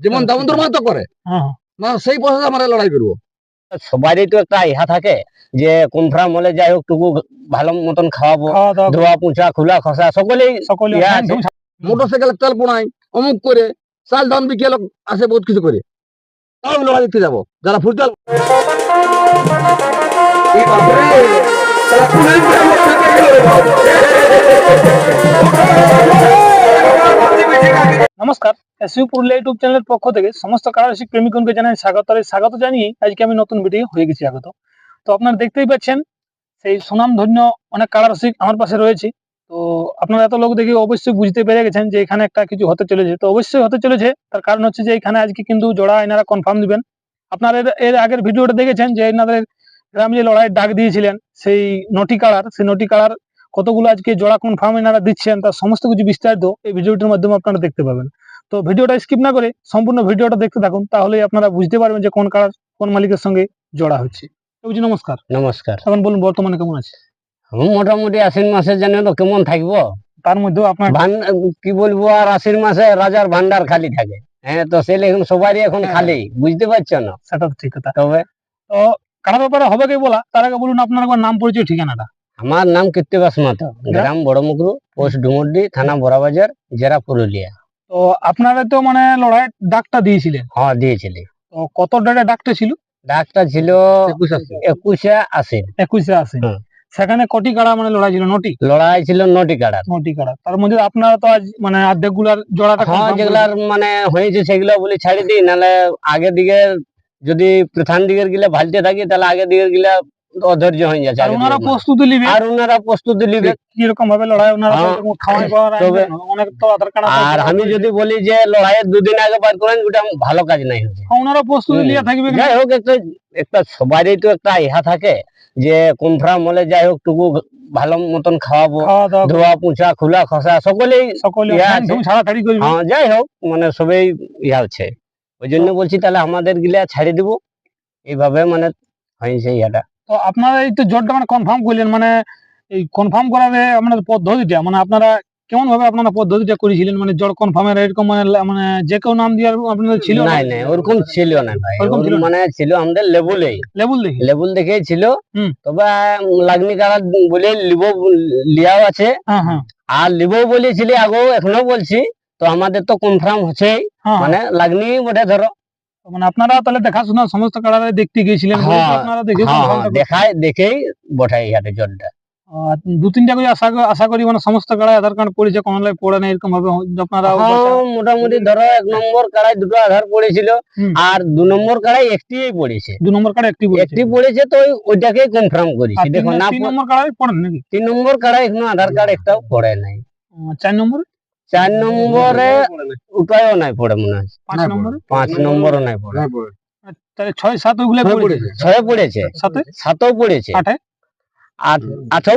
যেমন দামোদর মাহাতো করে হ্যাঁ। হ্যাঁ। না সেই প্রসেসে আমরা লড়াই করব। সবারই তো একটা ইহা থাকে যে কনফার্ম হলে যাই হোক টুকু ভালো মতন খাওয়াবো ধোয়া পুঁছা খোলা খসা সকলেই সকলে হ্যাঁ, মোটর সাইকেলের তেল পোড়াই অমুক করে চাল ধান বিকিয়ে লোক আসে বহুত কিছু করে। তাও আমি লড়াই দেখতে যাব যারা ফুটবল নমস্কার, এসইউ পুরুলিয়া ইউটিউব চ্যানেলের পক্ষ থেকে সমস্ত কারারসিক প্রেমিকগণকে জানাই স্বাগত। আর স্বাগত জানিয়ে আজকে আমি নতুন ভিডিও হয়ে গেছি আগত তো আপনারা দেখতেই পাচ্ছেন, সেই সুনাম ধন্য অনেক কারারসিক আমার পাশে রয়েছে। তো আপনারা এত লোক দেখে অবশ্যই বুঝতে পেরে গেছেন যে এখানে একটা কিছু হতে চলেছে। তো অবশ্যই হতে চলেছে, তার কারণ হচ্ছে যে এখানে আজকে কিন্তু জোড়া এনারা কনফার্ম দিবেন। আপনারা এর- এর আগের ভিডিওটা দেখেছেন যে এনাদের গ্রামে যে লড়াইয়ের ডাক দিয়েছিলেন, সেই নটি কালার সেই নটি কালার কতগুলো আজকে জোড়া কনফার্ম এনারা দিচ্ছেন তার সমস্ত কিছু বিস্তারিত এই ভিডিওটির মাধ্যমে আপনারা দেখতে পাবেন। তো ভিডিওটা স্কিপ না করে সম্পূর্ণ ভিডিওটা দেখতে থাকুন তাহলে আপনারা বুঝতে পারবেন যে কোন কালার কোন মালিকের সঙ্গে জোড়া হচ্ছে। বুঝি নমস্কার। নমস্কার। এখন বলুন বর্তমানে কেমন আছে? মোটামুটি আশ্বিন মাসের জন্য তো কেমন থাকব? তার মধ্যেও আপনার কি বলব আর আশ্বিন মাসে রাজার ভান্ডার খালি থাকে। হ্যাঁ তো সেলে এখন সবারই এখন হ্যাঁ। খালি বুঝতে পারছ না? সেটা তো ঠিক কথা। তবে তো কারার ব্যাপারে হবে কি বলা? তার আগে বলুন আপনার নাম পরিচয় ঠিকানাটা। আমার নাম কীর্তিবাস মাতো গ্রাম বড়মুকরু পোস্ট ডুমুরডি থানা বড়াবাজার জেলা পুরুলিয়া। তো আপনারা তো মানে লড়াই ডাকটা দিয়েছিলেন? হ্যাঁ দিয়েছিলি তো কত ডেটে ডাকটা ছিল? ডাকটা ছিল একুশে আশ্বিন একুশে আসে হুম। সেখানে কটি কাড়া মানে লড়াই ছিল নটি? লড়াই ছিল নটি কাড়া। নটি কাড়া। তার মধ্যে আপনারা তো আজ মানে অর্ধেকগুলার জোড়াটা হ্যাঁ যেগুলার মানে হয়েছে সেগুলো বলে ছাড়ি দিই নাহলে আগের দিকে যদি প্রধান দিকের গিলা ভালতে থাকি তাহলে আগের দিকের গিলা অধৈর্য হয়ে যাচ্ছে আর ওনারা প্রস্তুতি নিবে। আর ওনারা প্রস্তুতি নিবে। ভাবে লড়াই ওনারা হ্যাঁ, খাওয়াই পাওয়ার অনেক তো আধার কার্ড আর আমি যদি বলি যে লড়াইয়ের দুদিন আগে করেন ওটা ভালো কাজ নাই হচ্ছে। ওনারা প্রস্তুতি নিয়ে থাকবে যাই হোক একটা একটা সবারই তো একটা ইহা থাকে যে কনফার্ম হলে যাই হোক টুকু ভালো মতন খাওয়াবো ধোয়া পুঁছা খোলা খসা সকলেই সকলে হ্যাঁ, হ্যাঁ যাই হোক মানে সবাই ইয়া হচ্ছে। ওই জন্য বলছি তাহলে আমাদের গিলা ছাড়ি দিব। এইভাবে মানে হয়েছে ইহাটা। তো আপনারা এই তো জোরটা মানে কনফার্ম করলেন মানে এই কনফার্ম করার আপনাদের পদ্ধতিটা মানে আপনারা কেমন ভাবে আপনারা পদ্ধতিটা করেছিলেন? মানে জোর কনফার্মের এরকম মানে মানে যে কেউ নাম দিয়ে আপনাদের ছিল নাই নাই ওরকম ছিল না ভাই। ওরকম মানে ছিল আমাদের লেবুলেই লেবুল দেখি? লেবুল দেখেই ছিল। তবে লাগনি কারা বলে লিবো লিয়াও আছে। হ্যাঁ হ্যাঁ। আর লিবো বলেছিলি আগেও এখনও বলছি। তো আমাদের তো কনফার্ম হচ্ছেই। হ্যাঁ। মানে লাগনি বটে ধরো। মানে আপনারা তাহলে দেখাশোনা সমস্ত কালারে দেখতে গিয়েছিলেন হ্যাঁ, আপনারা দেখে হ্যাঁ হ্যাঁ, টা দেখাই বঠাই জলটা। দু তিনটা করে আশা আশা করি মানে সমস্ত কাড়ায় আধার কার্ড পড়েছে কোনো লাই পড়ে না এরকম ভাবে আপনারা মোটামুটি ধরো এক নম্বর কাড়াই দুটো আধার পড়েছিল আর দু নম্বর কাড়াই একটিই পড়েছে। দু নম্বর কার্ড একটি একটি পড়েছে তো ওই- ওইটাকেই কনফার্ম করেছি। দেখো না তিন নম্বর কার্ড পড়েন নাকি? তিন নম্বর কাড়াই এখনও আধার কার্ড একটাও পড়ে নাই। চার নম্বর? চার নম্বরে ওটাও নাই পড়ে। মনে হয়। পাঁচ নম্বর? নম্বরও নাই পড়ে। তাহলে ছয় সাত পড়েছে? পড়েছে। পড়েছে। সাতও পড়েছে। আটে?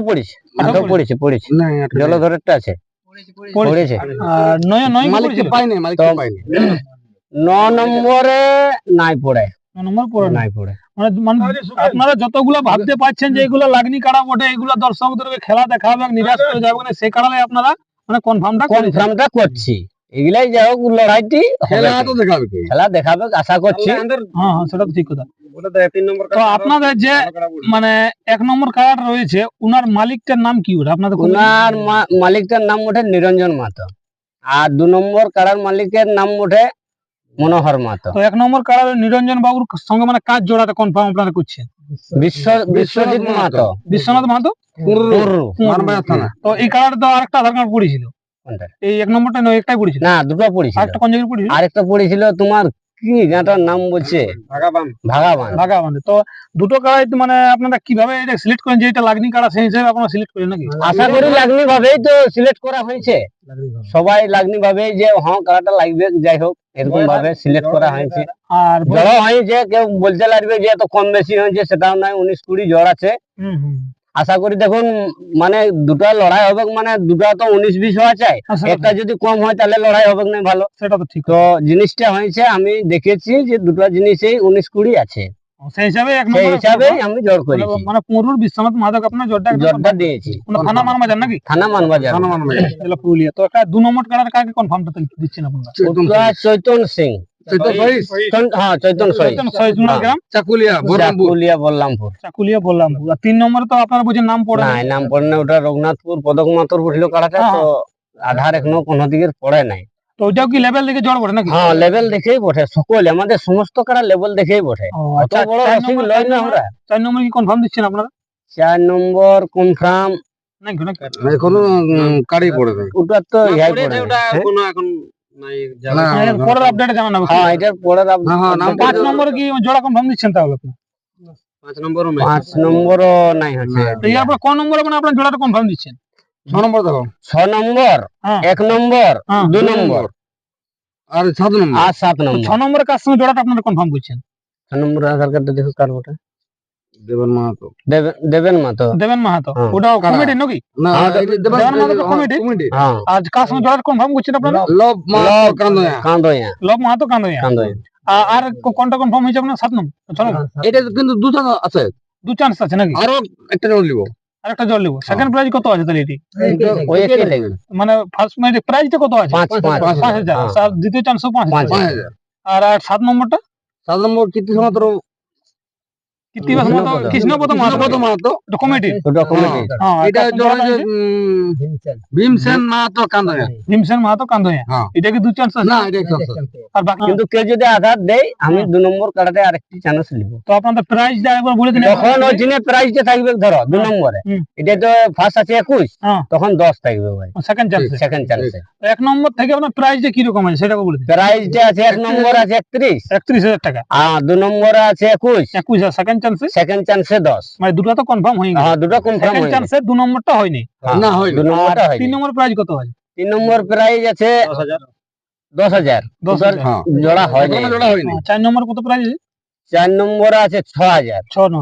পড়েছে। জলধরেরটা আছে। পড়েছে পড়েছে। নয় নয় মালিক পাইনি মালিক পাইনি। ন নম্বরে নাই পড়ে। নম্বর পড়ে নাই পড়ে। মানে মানে আপনারা যতগুলো ভাবতে পারছেন যে এগুলো লাগনি কাড়া বটে এগুলো দর্শকদেরকে খেলা দেখাবে নিরাশ করে যাবে না সেই কারণে আপনারা মানে কনফার্মটা কনফার্মটা করছি? এগুলাই যাই হোক লড়াইটি খেলা তো দেখাবে। খেলা দেখাবে আশা করছি। হ্যাঁ হ্যাঁ সেটা তো ঠিক কথা। তো আপনাদের যে মানে এক নম্বর কার্ড রয়েছে উনার মালিকটার নাম কি ওটা? আপনাদের উনার ওনার মা- মালিকটার নাম ওঠে নিরঞ্জন মাতো আর দু নম্বর কারার মালিকের নাম ওঠে মনোহর মাতো তো এক নম্বর কারা নিরঞ্জন বাবুর সঙ্গে মানে কাজ জোড়াতে কনফার্ম আপনারা করছেন। বিশ্ব বিশ্বজিৎ মাতো বিশ্বনাথ থানা। তো এই কার্ড তো আরেকটা আধার কার্ড পড়েছিল। এই এক নম্বরটা নয় একটাই পড়েছিল। না দুটো পড়েছিল। আরেকটা কোন জায়গায় পড়েছিল? আরেকটা পড়েছিল তোমার কি গাঁটার নাম বলছে? ভাগাবান। তো দুটো কাড়াই মানে আপনারা কীভাবে এটা সিলেক্ট করেন যে এটা লাগনি কাড়া সেই হিসেবে আপনারা সিলেক্ট করেন নাকি? আশা করি লাগনি ভাবেই তো সিলেক্ট করা হয়েছে। সবাই লাগনি ভাবে যে হ্যাঁ কারাটা লাগবে যাই হোক এরকম ভাবে সিলেক্ট করা হয়েছে। আর জড় হয়েছে কেউ বলতে লাগবে যে এত কম বেশি হয়েছে সেটাও নয় উনিশ কুড়ি জ্বর আছে। হুম, হুম। আশা করি দেখুন মানে দুটা লড়াই হবে মানে দুটা তো উনিশ বিশ হওয়া চাই। একটা যদি কম হয় তাহলে লড়াই হবে না ভালো। সেটা তো ঠিক তো জিনিসটা হয়েছে আমি দেখেছি যে দুটো জিনিসই উনিশ কুড়ি আছে। সেই হিসাবে সেই নম্বর আমি জোর মানে- মানে পুরুর বিশ্বনাথ মাধব আপনার জোরটা জোরটা দিয়েছি। থানা মানবাজার নাকি? থানা মানবাজার থানা মানবাজার এগুলো পুরুলিয়া। তো একটা দু নম্বর কাকে কনফার্মটা দিচ্ছেন আপনারা? চৈতন্য চৈতন সিং। চৈতন্য সহিস চৈতন্য- হ্যাঁ চৈতন্য সহি চৈতন্য সহিষ্ণুনাথ গ্রাম? চাকুলিয়া বহরমপুর চাকুলিয়া বললামপুর। চাকুলিয়া বললামপুর। আর তিন নম্বরে তো আপনারা বুঝেন নাম পড়ে নাই নাম পড়ে না ওটা রঘুনাথপুর পদক মাতর উঠল কাড়াটা হ্যাঁ, তো আধার এখনও কোনো দিকের পড়ে নাই। তো কি লেভেল দেখে জড় পড়ে নাকি? হ্যাঁ লেভেল দেখেই বটে। সকল আমাদের সমস্ত কাড়া লেভেল দেখেই বটে। অত আচ্ছা, বড় চার নম্বর- লয় না আমরা। চার নম্বর কি কনফার্ম দিচ্ছেন আপনারা? চার নম্বর কনফার্ম এখনও কাড়ি পড়ে ওটা তো ইহাই পড়ে না। হ্যাঁ? না, হ্যাঁ, এর পরের আপডেটে জানান হ্যাঁ পরের হ্যাঁ, হ্যাঁ, নাম পাঁচ নম্বরে কি জোড়া কনফার্ম দিচ্ছেন তাহলে আপনি? পাঁচ নম্বরও নাই। হচ্ছে তো ইয়ার পর কোন নম্বরে মানে আপনার জোড়াটা কনফার্ম দিচ্ছেন? ছ নম্বর দেখো। ছ নম্বর। এক নম্বর দুই নম্বর। আর সাত নম্বর। আর সাত নম্বর ছ নম্বরে। কার সঙ্গে জোড়াটা আপনারা কনফার্ম করছেন? ছ নম্বর আধার কার্ডটা দেখো কার ওটা দেবেন মাহাতো। দেবেন দেবেন মা তো দেবেন মাহাতো? হ্যাঁ। ওটা নাকি? না হ্যাঁ, দেবেন মাহাতো তো হ্যাঁ, কমিটি? কমিটি হ্যাঁ। আজ কার সঙ্গে জোড়াটা কনফার্ম করছেন আপনারা? লব মাহাতো কান্দয়া। কান্দয়া। লব মাহাতো কান্দয়া? আর কোনটা কনফার্ম হয়েছে আপনার? সাত নম্বর নম্বর এটা কিন্তু দুটো আছে। দু চান্স আছে নাকি? আরও একটা জল দিব আর একটা জল নেব। সেকেন্ড প্রাইজ কত আছে তাহলে এটি? ওই একই লাগবে। মানে ফার্স্ট মানে প্রাইজটা কত আছে? পাঁচ হাজার। হ্যাঁ। দ্বিতীয় চান্সও পাঁচ হাজার। আর আর সাত নম্বরটা? সাত নম্বর কীর্তি মাত্র কৃত্তিবাস মাহাতো কৃষ্ণপদ। কৃষ্ণপদ মাহাতো মাহাতো কমিটি ওটা কমিটি হ্যাঁ এটা ভীমসেন মাহাতো কান্দয়া। ভীমসেন মাহাতো হ্যাঁ। এটা কি দু চান্স না এটা আর বাকি কিন্তু কেউ যদি আধার দেয় আমি দু নম্বর কার্ডে আরেকটি চান্স নিব তো আপনাদের প্রাইজটা একবার বলে দিন। তখন ওই দিনে প্রাইজটা থাকবে ধরো দু নম্বরে। এটা তো ফার্স্ট আছে একুশ হ্যাঁ। তখন দশ থাকবে ভাই। সেকেন্ড চান্স সেকেন্ড চান্সে এক নম্বর থেকে আপনার প্রাইজটা কি রকম আছে সেটা বলে দিন। প্রাইজটা আছে এক নম্বর আছে একত্রিশ। একত্রিশ হাজার টাকা। আর দু নম্বরে আছে একুশ। একুশ সেকেন্ড চান্সে সেকেন্ড চান্সে দশ। মানে দুটো তো কনফার্ম হয়ে গেছে হ্যাঁ দুটো কনফার্ম চান্সে দু নম্বরটা হয়নি। না, হয়নি। দু নম্বরটা হয়নি। তিন নম্বর প্রাইজ কত হয়? তিন নম্বর প্রাইজ আছে দশ হাজার। দশ ওটার হাজার। হ্যাঁ জোড়া হয়নি। জোড়া হয়নি। চার নম্বর কত প্রাইজ আছে চার নম্বরে আছে ছ হাজার। ছ ন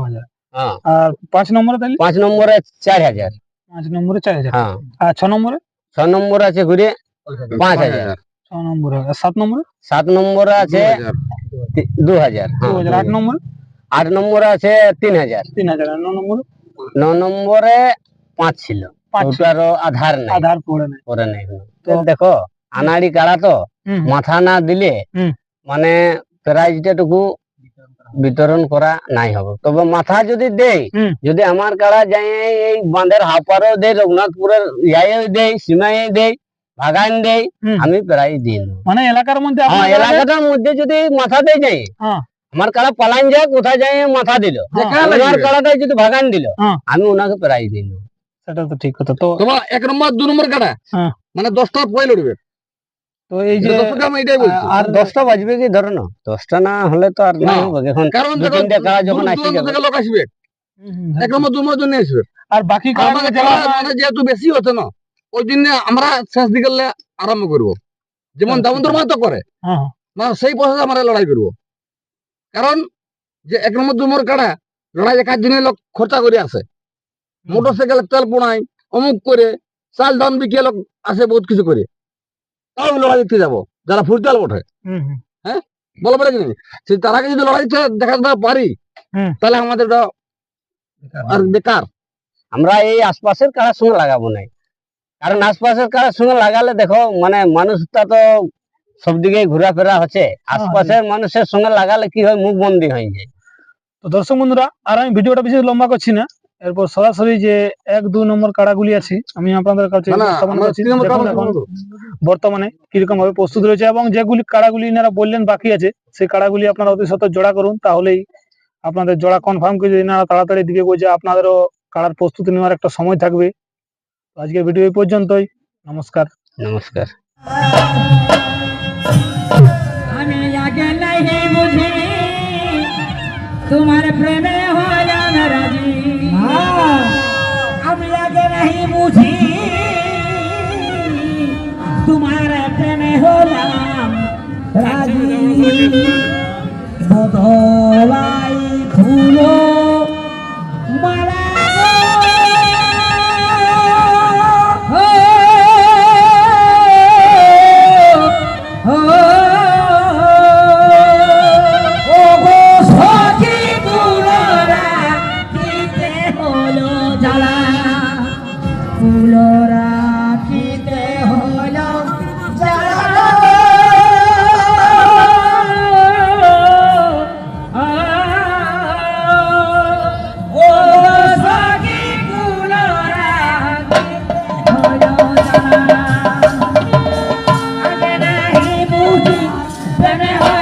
হ্যাঁ। আর পাঁচ নম্বরে তাহলে? পাঁচ নম্বরে চার হাজার। পাঁচ নম্বরে চার হাজার। হ্যাঁ। আর ছ নম্বরে? ছ নম্বরে আছে ঘুরে পাঁচ হাজার। ছ নম্বরে। আর সাত নম্বরে? সাত নম্বরে আছে হাজার। তি- দু হাজার দু হ্যাঁ, হাজার। দু আট নম্বরে? আট নম্বরে আছে তিন হাজার। তিন হাজার। ন নম্বরে? ন নম্বরে পাঁচ ছিল। ওটারও আধার নাই। আধার পড়ে নাই। দেখো আনাড়ি কাড়া তো মাথা না দিলে। মানে প্রাইজটা টুকু বিতরণ করা নাই হবে। তবে মাথা যদি দেই যদি আমার কাড়া যাই এই বাঁধের হাপারও দেয় রঘুনাথপুরের ইয়াই দেয় সীমাই দেয় ভাগান দেয় আমি প্রাইজ দিই না। মানে এলাকার মধ্যে হ্যাঁ এলাকাটার মধ্যে যদি মাথা দিয়ে যাই হ্যাঁ। আমার কাড়া পালান যায় কোথায় যাই মাথা দিল। ওনার কাড়াটাই যদি ভাগান দিল হ্যাঁ। আমি ওনাকে প্রাইজ দিল। সেটা তো ঠিক কথা। তো তোমার এক নম্বর দু নম্বর কাটা? হ্যাঁ। মানে দশটা পয়েল উঠবে তো এই যে দশটা আমি এটাই বলছি। আর দশটা বাজবে কি? ধরো না। দশটা না হলে তো আর না না। এখন কারণ যখন লোক আসবে। এক নম্বর দু নম্বর জন্য আসবে। আর বাকি মানে যেহেতু বেশি হচ্ছে না ওই দিন আমরা শেষ দিকে আরম্ভ করব। যেমন আচ্ছা। দামোদর মাহাতো করে হ্যাঁ, মানে সেই পয়সা আমরা লড়াই করব। কারণ যে এক নম্বর দু নম্বর কাড়া লড়াই দেখার জন্য লোক খরচা করে আসে মোটর সাইকেল তেল পোড়াই অমুক করে চাল ধান বিকিয়ে লোক আসে বহুত কিছু করে। তাও লড়াই দেখতে যাব যারা ফুটবল ওঠে হুম, হুম। বলো পারে কি সে তারাকে যদি লড়াই দেখাতে পারি। তাহলে আমাদের ওটা আর বেকার। আমরা এই আশপাশের কারার সঙ্গে লাগাবো না কারণ আশপাশের কারার সঙ্গে লাগালে দেখো মানে মানুষটা তো সব দিকে ঘোরাফেরা হচ্ছে। আশপাশের মানুষের সঙ্গে লাগালে কি হয় মুখ বন্দি হয়ে যায়। তো দর্শক বন্ধুরা আর আমি ভিডিওটা বেশি লম্বা করছি না। এরপর সরাসরি যে এক দু নম্বর কাড়াগুলি আছে আমি আপনাদের কাছে। বর্তমানে কীরকম ভাবে প্রস্তুত রয়েছে এবং যেগুলি কাড়াগুলি এনারা বললেন বাকি আছে সেই কাড়াগুলি আপনারা অতি সত্ত্বর জোড়া করুন তাহলেই আপনাদের জোড়া কনফার্ম করে যদি এনারা তাড়াতাড়ি দিকে বলছে আপনাদেরও কাড়ার প্রস্তুতি নেওয়ার একটা সময় থাকবে। তো আজকের ভিডিও এই পর্যন্তই নমস্কার। নমস্কার। রাখিতে হল Let me hold